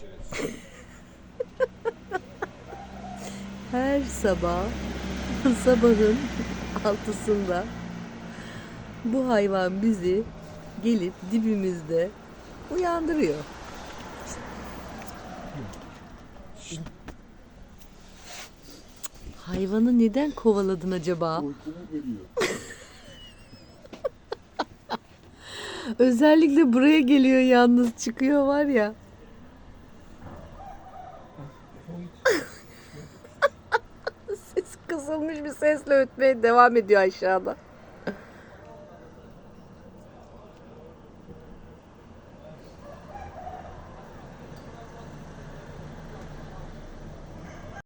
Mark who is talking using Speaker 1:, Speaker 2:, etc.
Speaker 1: Görüşürüz. Her sabah sabahın altısında bu hayvan bizi gelip dibimizde uyandırıyor. Hayvanı neden kovaladın acaba? Özellikle buraya geliyor yalnız çıkıyor var ya. Kısılmış bir sesle ötmeye devam ediyor aşağıda.